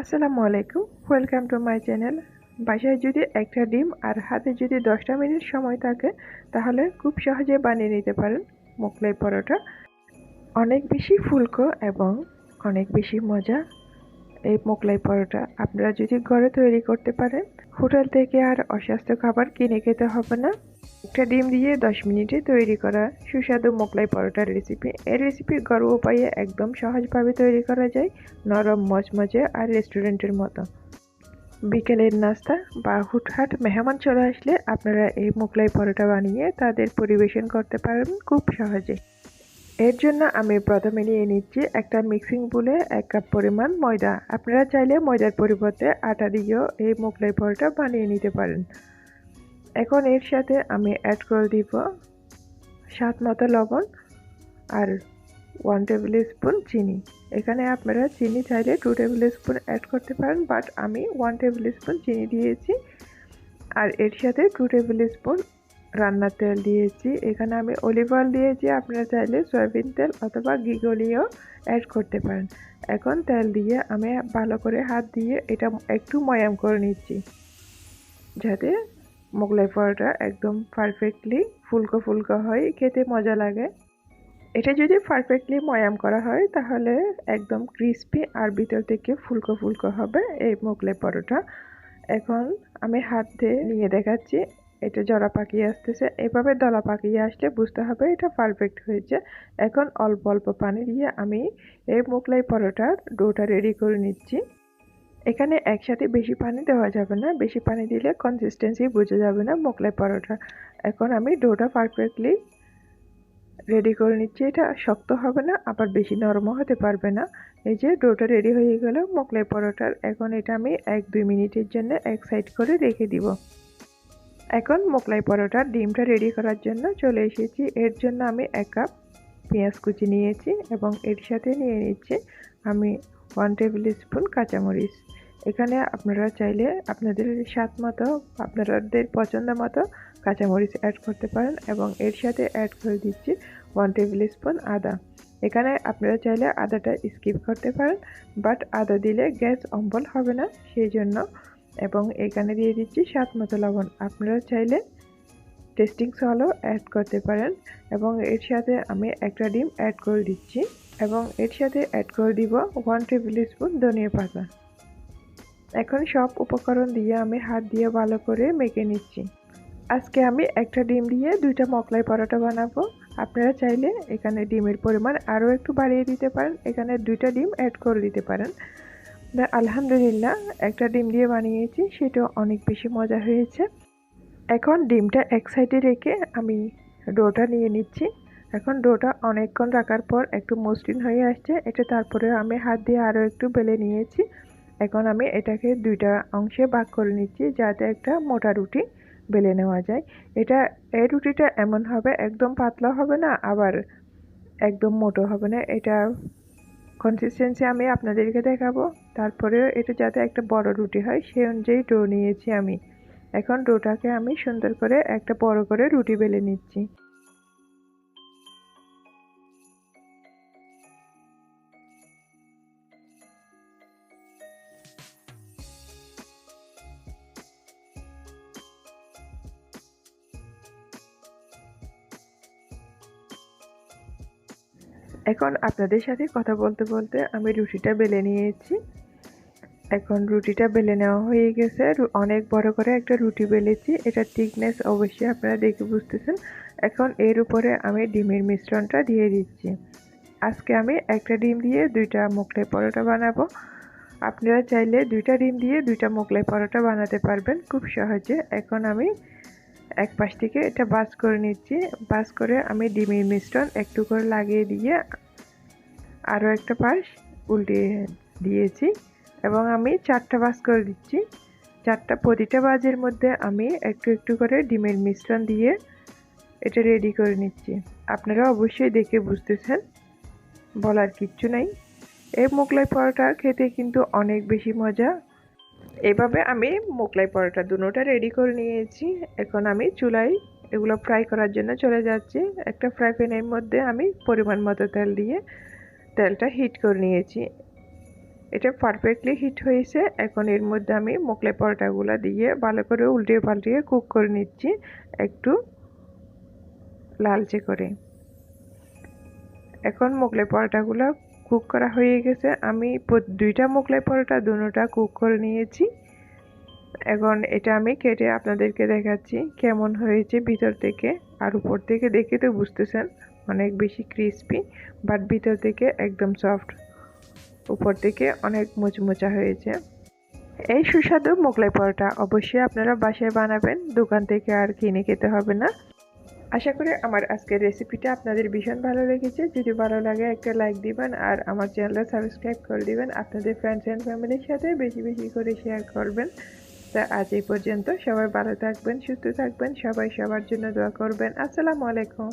আসসালামু আলাইকুম। Welcome to my channel বাসায় যদি একটা ডিম আর হাতে যদি দশটা মিনিট সময় থাকে, তাহলে খুব সহজে বানিয়ে নিতে পারেন মোগলাই পরোটা। অনেক বেশি ফুলকো এবং অনেক বেশি মজা। এই মোগলাই পরোটা আপনারা যদি ঘরে তৈরি করতে পারেন, হোটেল থেকে আর অস্বাস্থ্য খাবার কিনে খেতে হবে না। একটা ডিম দিয়ে দশ মিনিটে তৈরি করা সুস্বাদু মোগলাই পরোটার রেসিপি এই রেসিপি ঘরোয়া উপায়ে একদম সহজভাবে তৈরি করা যায় নরম, মজমজে আর রেস্টুরেন্টের মতো। বিকেলের নাস্তা বা হুটহাট মেহমান চলে আসলে আপনারা এই মোগলাই পরোটা বানিয়ে তাদের পরিবেশন করতে পারবেন খুব সহজে। এর জন্য আমি প্রথমে নিয়ে নিচ্ছি একটা মিক্সিং বুলে এক কাপ পরিমাণ ময়দা। আপনারা চাইলে ময়দার পরিবর্তে আটা দিয়েও এই মোগলাই পরোটা বানিয়ে নিতে পারেন। এখন এর সাথে আমি অ্যাড করে দিব স্বাদ মতো লবণ আর ওয়ান টেবিল স্পুন চিনি। এখানে আপনারা চিনি চাইলে টু টেবিল স্পুন অ্যাড করতে পারেন বাট আমি ওয়ান টেবিল স্পুন চিনি দিয়েছি। আর এর সাথে টু টেবিল স্পুন রান্নার তেল দিয়েছি। এখানে আমি অলিভ অয়েল দিয়েছি। আপনারা চাইলে সয়াবিন তেল অথবা গিগলিও অ্যাড করতে পারেন। এখন তেল দিয়ে আমি ভালো করে হাত দিয়ে এটা একটু ময়াম করে নিচ্ছি। যাতে মোগলাই পরোটা একদম পারফেক্টলি ফুলকো ফুলকো হয়, খেতে মজা লাগে। এটা যদি পারফেক্টলি ময়াম করা হয়, তাহলে একদম ক্রিস্পি আর ভিতর থেকে ফুলকো ফুলকো হবে এই মোগলাই পরোটা। এখন আমি হাত দিয়ে নিয়ে দেখাচ্ছি। এটা জড়া পাকিয়ে আসতেছে। এভাবে দলা পাকিয়ে আসলে বুঝতে হবে এটা পারফেক্ট হয়েছে। এখন অল্প অল্প পানি দিয়ে আমি এই মোগলাই পরোটার ডোটা রেডি করে নিচ্ছি। এখানে একসাথে বেশি পানি দেওয়া যাবে না। বেশি পানি দিলে কনসিস্টেন্সি বোঝা যাবে না মোগলাই পরোটা। এখন আমি ডোটা পারফেক্টলি রেডি করে নিচ্ছি। এটা শক্ত হবে না, আবার বেশি নরমও হতে পারবে না। এই যে ডোটা রেডি হয়ে গেল মোগলাই পরোটার। এখন এটা আমি এক দুই মিনিটের জন্য এক সাইড করে রেখে দিব। এখন মোগলাই পরোটার ডিমটা রেডি করার জন্য চলে এসেছি। এর জন্য আমি এক কাপ পেঁয়াজ কুচি নিয়েছি এবং এর সাথে নিয়ে নিচ্ছি আমি ওয়ান টেবিল স্পুন কাঁচামরিচ। এখানে আপনারা চাইলে আপনাদের স্বাদ মতো আপনাদের পছন্দ মতো কাঁচামরিচ অ্যাড করতে পারেন এবং এর সাথে অ্যাড করে দিচ্ছি ওয়ান টেবিল স্পুন আদা। এখানে আপনারা চাইলে আদাটা স্কিপ করতে পারেন বাট আদা দিলে গ্যাস অম্বল হবে না, সেই জন্য এবং এখানে দিয়ে দিচ্ছি স্বাদ মতো লবণ। আপনারা চাইলে টেস্টিং সলও অ্যাড করতে পারেন এবং এর সাথে আমি একটা ডিম অ্যাড করে দিচ্ছি এবং এর সাথে অ্যাড করে দিব ওয়ান টেবিল স্পুন ধনিয়া পাতা। এখন সব উপকরণ দিয়ে আমি হাত দিয়ে ভালো করে মেখে নিচ্ছি। আজকে আমি একটা ডিম দিয়ে দুইটা মকলাই পরোটা বানাবো। আপনারা চাইলে এখানে ডিমের পরিমাণ আরও একটু বাড়িয়ে দিতে পারেন। এখানে দুইটা ডিম অ্যাড করে দিতে পারেন। আলহামদুলিল্লাহ, একটা ডিম দিয়ে বানিয়েছি সেটা অনেক বেশি মজা হয়েছে। এখন ডিমটা এক সাইডে রেখে আমি ডোটা নিয়ে নিচ্ছি। এখন ডোটা অনেকক্ষণ রাখার পর একটু মসৃণ হয়ে আসছে, এটা তারপরে আমি হাত দিয়ে আরও একটু বেলে নিয়েছি। এখন আমি এটাকে দুইটা অংশে ভাগ করে নিচ্ছি, যাতে একটা মোটা রুটি বেলে নেওয়া যায়। এটা, এই রুটিটা এমন হবে, একদম পাতলা হবে না, আবার একদম মোটো হবে না, এটা কনসিস্টেন্সি আমি আপনাদেরকে দেখাবো। তারপরে এটা যাতে একটা বড় রুটি হয়, সেই অনুযায়ী ডো নিয়েছি আমি। এখন ডোটাকে আমি সুন্দর করে একটা বড় করে রুটি বেলে নিচ্ছি। এখন আপনাদের সাথে কথা বলতে বলতে আমি রুটিটা বেলে নিয়েছি। এখন রুটিটা বেলে নেওয়া হয়ে গেছে। অনেক বড় করে একটা রুটি বেলেছি। এটা থিকনেস অবশ্যই আপনারা দেখে বুঝতেছেন। এখন এর উপরে আমি ডিমের মিশ্রণটা দিয়ে দিচ্ছি। আজকে আমি একটা ডিম দিয়ে দুইটা মোগলাই পরোটা বানাবো। আপনারা চাইলে দুইটা ডিম দিয়ে দুইটা মোগলাই পরোটা বানাতে পারবেন খুব সহজে। এখন আমি এক পাশ থেকে এটা বাস করে নিচ্ছি। বাস করে আমি ডিমের মিশ্রণ একটু করে লাগিয়ে দিয়ে আরও একটা পাশ উল্টিয়ে দিয়েছি। এবং আমি চারটা বাস করে দিচ্ছি। চারটা প্রতিটা বাজের মধ্যে আমি একটু একটু করে ডিমের মিশ্রণ দিয়ে এটা রেডি করে নিচ্ছি। আপনারা অবশ্যই দেখে বুঝতেছেন, বলার কিচ্ছু নাই। এই মোগলাই পরোটা খেতে কিন্তু অনেক বেশি মজা। এভাবে আমি মোগলাই পরোটা দুটোটা রেডি করে নিয়েছি। এখন আমি চুলায় এগুলো ফ্রাই করার জন্য চলে যাচ্ছি। একটা ফ্রাই প্যানের মধ্যে আমি পরিমাণ মতো তেল দিয়ে তেলটা হিট করে নিয়েছি। এটা পারফেক্টলি হিট হয়েছে। এখন এর মধ্যে আমি মোগলাই পরোটাগুলো দিয়ে ভালো করে উল্টিয়ে পাল্টিয়ে কুক করে নিচ্ছি একটু লালচে করে। এখন মোগলাই পরোটাগুলো কুক করা হয়ে গেছে। আমি দুইটা মোগলাই পরোটা দুটোটা কুক করে নিয়েছি। এখন এটা আমি কেটে আপনাদেরকে দেখাচ্ছি কেমন হয়েছে ভিতর থেকে আর উপর থেকে দেখে তো বুঝতেছেন, অনেক বেশি ক্রিস্পি বাট ভিতর থেকে একদম সফট উপর থেকে অনেক মুচমুচা হয়েছে। এই সুস্বাদু মোগলাই পরোটা অবশ্যই আপনারা বাসায় বানাবেন, দোকান থেকে আর কিনে খেতে হবে না। আশা করি আমার আজকের রেসিপিটা আপনাদের ভীষণ ভালো লেগেছে। যদি ভালো লাগে একটা লাইক দিবেন আর আমার চ্যানেলটা সাবস্ক্রাইব করে দিবেন। আপনাদের ফ্রেন্ডস অ্যান্ড ফ্যামিলির সাথে বেশি বেশি করে শেয়ার করবেন। তা আজ এই পর্যন্ত সবাই ভালো থাকবেন, সুস্থ থাকবেন, সবাই সবার জন্য দোয়া করবেন। আসসালামু আলাইকুম।